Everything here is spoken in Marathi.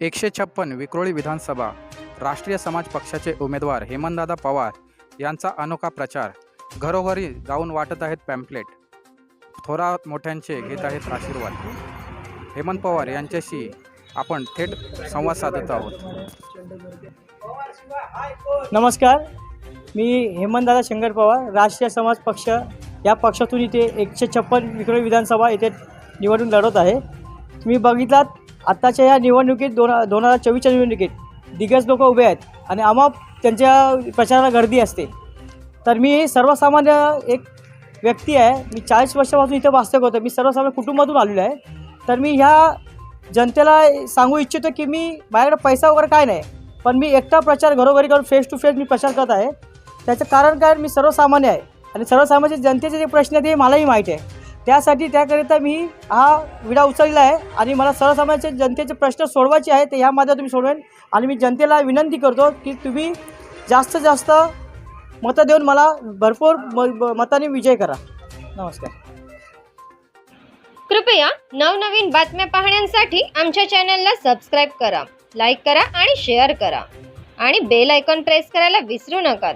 एकशे छप्पन विक्रोळी विधानसभा. राष्ट्रीय समाज पक्षाचे उमेदवार हेमंतदादा पवार यांचा अनोखा प्रचार. घरोघरी जाऊन वाटत आहेत पॅम्पलेट थोरा मोठ्यांचे घेत आहेत आशीर्वाद. हेमंत पवार यांच्याशी आपण थेट संवाद साधत आहोत. नमस्कार. मी हेमंतदादा शंकर पवार राष्ट्रीय समाज पक्ष या पक्षातून इथे एकशे छप्पन विक्रोळी विधानसभा येथे निवडून लढवत आहे. तुम्ही बघितलात आत्ताच्या या निवडणुकीत दोन दोन हजार चोवीसच्या निवडणुकीत दिग्गज लोक उभे आहेत आणि आम्हा त्यांच्या प्रचाराला गर्दी असते. तर मी सर्वसामान्य एक व्यक्ती आहे. मी चाळीस वर्षापासून इथं वास्तव्य होतो मी सर्वसामान्य कुटुंबातून आलेलो आहे. तर मी ह्या जनतेला सांगू इच्छितो की मी माझ्याकडे पैसा वगैरे काय नाही. पण मी एकटा प्रचार घरोघरी करून फेस टू फेस मी प्रचार करत आहे. त्याचं कारण काय? मी सर्वसामान्य आहे. आणि सर्वसामान्य जनतेचे जे प्रश्न आहेत ते मलाही माहीत आहे. त्यासाठी त्याकरिता मी हा विडा उचलला आहे आणि मला सर्वसामान्य जनतेचे प्रश्न सोडवायचे आहेत ते ह्या माध्यमातून सोडवेन. आणि मी जनतेला विनंती करतो की तुम्ही जास्तीत जास्त मतं देऊन मला भरपूर म मताने विजय करा. नमस्कार. कृपया नवनवीन बातम्या पाहण्यासाठी आमच्या चॅनलला सबस्क्राईब करा लाईक करा आणि शेअर करा. आणि बेल आयकॉन प्रेस करायला विसरू नका.